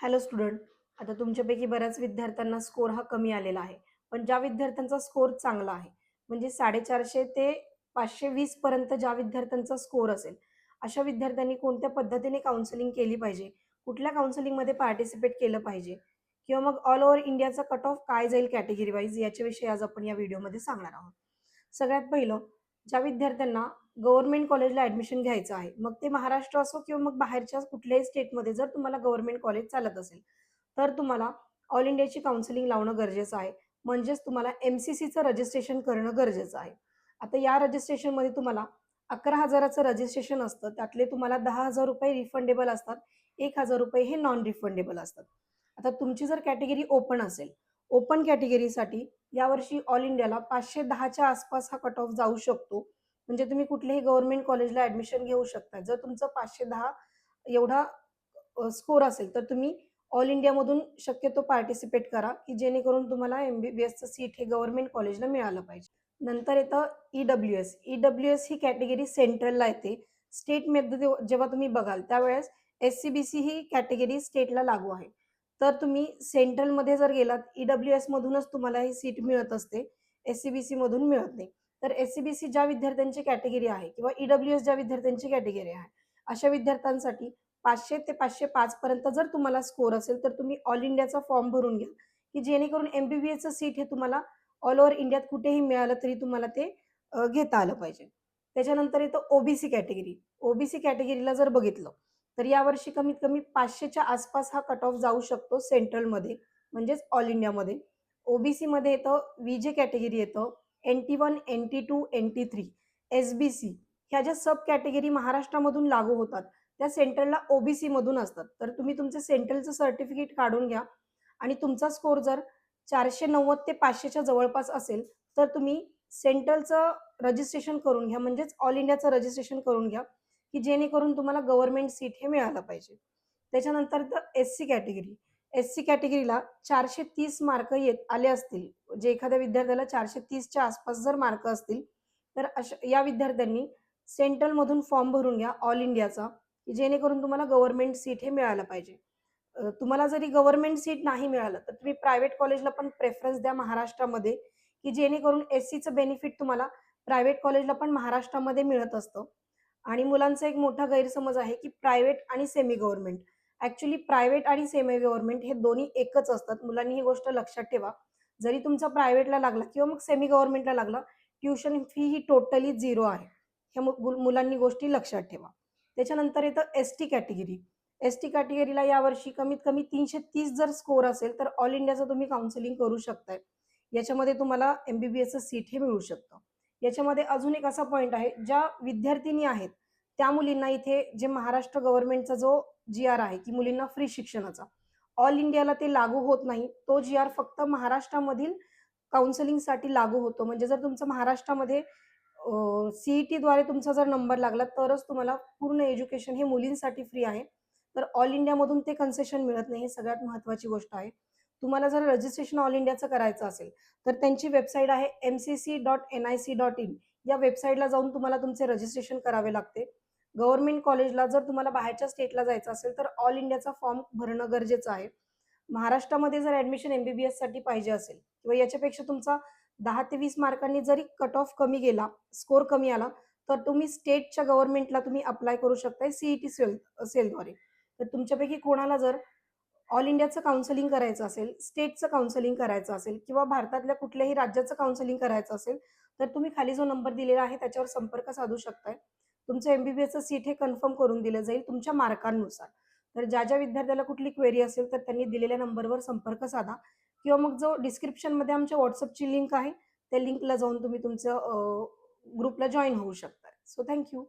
Hello student आता तुमच्यापैकी बऱ्याच विद्यार्थ्यांना स्कोर हा कमी आलेला आहे. पण ज्या विद्यार्थ्यांचा स्कोर चांगला आहे म्हणजे साडेचारशे ते पाचशे वीस पर्यंत ज्या विद्यार्थ्यांचा स्कोर असेल अशा विद्यार्थ्यांनी कोणत्या पद्धतीने काउन्सिलिंग केली पाहिजे? कुठल्या काउन्सिलिंगमध्ये पार्टिसिपेट केलं पाहिजे? किंवा मग ऑल ओव्हर इंडियाचा कट ऑफ काय जाईल कॅटेगरी वाईज याच्याविषयी आज आपण या व्हिडिओमध्ये सांगणार आहोत. सगळ्यात पहिलं ज्या विद्यार्थ्यांना गव्हर्नमेंट कॉलेजला ॲडमिशन घ्यायचं आहे. मग ते महाराष्ट्र असो किंवा मग बाहेरच्या कुठल्याही स्टेटमध्ये जर तुम्हाला गव्हर्नमेंट कॉलेज चालत असेल तर तुम्हाला ऑल इंडियाची काउन्सिलिंग लावणं गरजेचं आहे. म्हणजेच तुम्हाला एम सी सीचं रजिस्ट्रेशन करणं गरजेचं आहे. आता या रजिस्ट्रेशनमध्ये तुम्हाला अकरा हजाराचं रजिस्ट्रेशन असतं. त्यातले तुम्हाला दहा हजार रुपये रिफंडेबल असतात. एक हजार रुपये हे नॉन रिफंडेबल असतात. आता तुमची जर कॅटेगरी ओपन असेल ओपन कॅटेगरीसाठी यावर्षी ऑल इंडियाला पाचशे दहाच्या आसपास हा कट ऑफ जाऊ शकतो. म्हणजे तुम्ही कुठल्याही गव्हर्नमेंट कॉलेजला ऍडमिशन घेऊ शकता. जर तुमचं पाचशे दहा एवढा स्कोर असेल तर तुम्ही ऑल इंडियामधून शक्यतो पार्टिसिपेट करा की जेणेकरून तुम्हाला एम बी बी एसचं सीट हे गव्हर्नमेंट कॉलेजला मिळालं पाहिजे. नंतर येतं E W S E W S ही कॅटेगरी सेंट्रलला येते. स्टेटमध्ये जेव्हा- जेव्हा तुम्ही बघाल त्यावेळेस एस सी बी सी ही कॅटेगरी स्टेटला लागू आहे. तर तुम्ही सेंट्रलमध्ये जर गेलात ई डब्ल्यू एसमधूनच तुम्हाला ही सीट मिळत असते. एस सी बी सीमधून मिळत नाही. तर एस सी बी सी ज्या विद्यार्थ्यांची कॅटेगरी आहे किंवा ई एस ज्या विद्यार्थ्यांची कॅटेगरी आहे अशा विद्यार्थ्यांसाठी पाचशे ते पाचशे पाच पर्यंत जर तुम्हाला स्कोर असेल तर तुम्ही ऑल इंडियाचा फॉर्म भरून घ्या की जेणेकरून एम बी बी एसचं सीट हे तुम्हाला ऑल ओव्हर इंडियात कुठेही मिळालं तरी तुम्हाला ते घेता आलं पाहिजे. त्याच्यानंतर येतं ओबीसी कॅटेगरी ओबीसी कॅटेगरीला जर बघितलं तर यावर्षी कमीत कमी पाचशेच्या आसपास हा कट ऑफ जाऊ शकतो सेंट्रलमध्ये म्हणजेच ऑल इंडियामध्ये ओबीसीमध्ये येतं व्ही जे कॅटेगरी येतं N T one N T two N T three S B C ह्या ज्या सब कॅटेगरी महाराष्ट्रामधून लागू होतात त्या सेंट्रलला ओबीसी मधून असतात. तर तुम्ही तुमचे सेंट्रलचं सर्टिफिकेट काढून घ्या आणि तुमचा स्कोर जर चारशे नव्वद ते पाचशेच्या जवळपास असेल तर तुम्ही सेंट्रलचं रजिस्ट्रेशन करून घ्या म्हणजेच ऑल इंडियाचं रजिस्ट्रेशन करून घ्या की जेणेकरून तुम्हाला गव्हर्नमेंट सीट हे मिळालं पाहिजे. त्याच्यानंतर S C category S C कॅटेगरीला चारशे तीस मार्क येत आले असतील. जे एखाद्या विद्यार्थ्याला चारशे तीसच्या आसपास जर मार्क असतील तर अशा या विद्यार्थ्यांनी सेंट्रलमधून फॉर्म भरून घ्या ऑल इंडियाचा की जेणेकरून तुम्हाला गव्हर्नमेंट सीट हे मिळालं पाहिजे. तुम्हाला जरी गव्हर्नमेंट सीट नाही मिळालं तर तुम्ही प्रायव्हेट कॉलेजला पण प्रेफरन्स द्या महाराष्ट्रामध्ये की जेणेकरून एस सीचं बेनिफिट तुम्हाला प्रायव्हेट कॉलेजला पण महाराष्ट्रामध्ये मिळत असतं. आणि मुलांचा एक मोठा गैरसमज आहे की प्रायव्हेट आणि सेमी गव्हर्नमेंट ऍक्च्युली प्रायव्हेट आणि सेमी गव्हर्नमेंट हे दोन्ही एकच असतात. मुलांनी ही गोष्ट लक्षात ठेवा. जरी तुमचा प्रायव्हेटला लागला किंवा मग सेमी गव्हर्नमेंटला लागला ट्युशन फी ही टोटली झिरो आहे. ह्या मुलांनी गोष्टी लक्षात ठेवा. त्याच्यानंतर येतं S T category S T कॅटेगरीला यावर्षी कमीत कमी तीनशे तीस जर स्कोर असेल तर ऑल इंडियाचं तुम्ही काउन्सिलिंग करू शकताय. याच्यामध्ये तुम्हाला एम बी बी सीट हे मिळू शकतं. याच्यामध्ये अजून एक असा पॉईंट आहे ज्या विद्यार्थिनी आहेत त्या मुलींना इथे जे महाराष्ट्र गव्हर्नमेंटचा जो जी आर आहे की मुलींना फ्री शिक्षणाचा ऑल इंडियाला ते लागू होत नाही. तो जी आर फक्त महाराष्ट्रामधील काउन्सिलिंगसाठी लागू होतो. म्हणजे जर तुमचं महाराष्ट्रामध्ये सीईटीद्वारे तुमचा जर नंबर लागला तरच तुम्हाला पूर्ण एज्युकेशन हे मुलींसाठी फ्री आहे. तर ऑल इंडियामधून ते कन्सेशन मिळत नाही हे सगळ्यात महत्त्वाची गोष्ट आहे. तुम्हाला जर रजिस्ट्रेशन ऑल इंडियाचं करायचं असेल तर त्यांची वेबसाईट आहे M C C dot N I C dot in या वेबसाईटला जाऊन तुम्हाला तुमचे रजिस्ट्रेशन करावे लागते. गव्हर्नमेंट कॉलेजला जर तुम्हाला बाहेरच्या स्टेटला जायचं असेल तर ऑल इंडियाचा फॉर्म भरणं गरजेचं आहे. महाराष्ट्रामध्ये जर ऍडमिशन एम बी बी पाहिजे असेल किंवा याच्यापेक्षा तुमचा दहा ते वीस मार्कांनी जरी कट ऑफ कमी गेला स्कोर कमी आला तर तुम्ही स्टेटच्या गव्हर्नमेंटला तुम्ही अप्लाय करू शकताय सीईटी सेल सेलद्वारे. तर तुमच्यापैकी कोणाला जर ऑल इंडियाचं काउन्सिलिंग करायचं असेल स्टेटचं काउन्सिलिंग करायचं असेल किंवा भारतातल्या कुठल्याही राज्याचं काउन्सिलिंग करायचं असेल तर तुम्ही खाली जो नंबर दिलेला आहे त्याच्यावर संपर्क साधू शकताय. तुमचं एम बी बी एसचं सीट हे कन्फर्म करून दिलं जाईल तुमच्या मार्कांनुसार. तर ज्या ज्या विद्यार्थ्याला कुठली क्वेरी असेल तर त्यांनी दिलेल्या नंबरवर संपर्क साधा. किंवा मग जो डिस्क्रिप्शनमध्ये आमच्या व्हॉट्सअपची लिंक आहे त्या लिंकला जाऊन तुम्ही तुमचं ग्रुपला जॉईन होऊ शकता. So thank you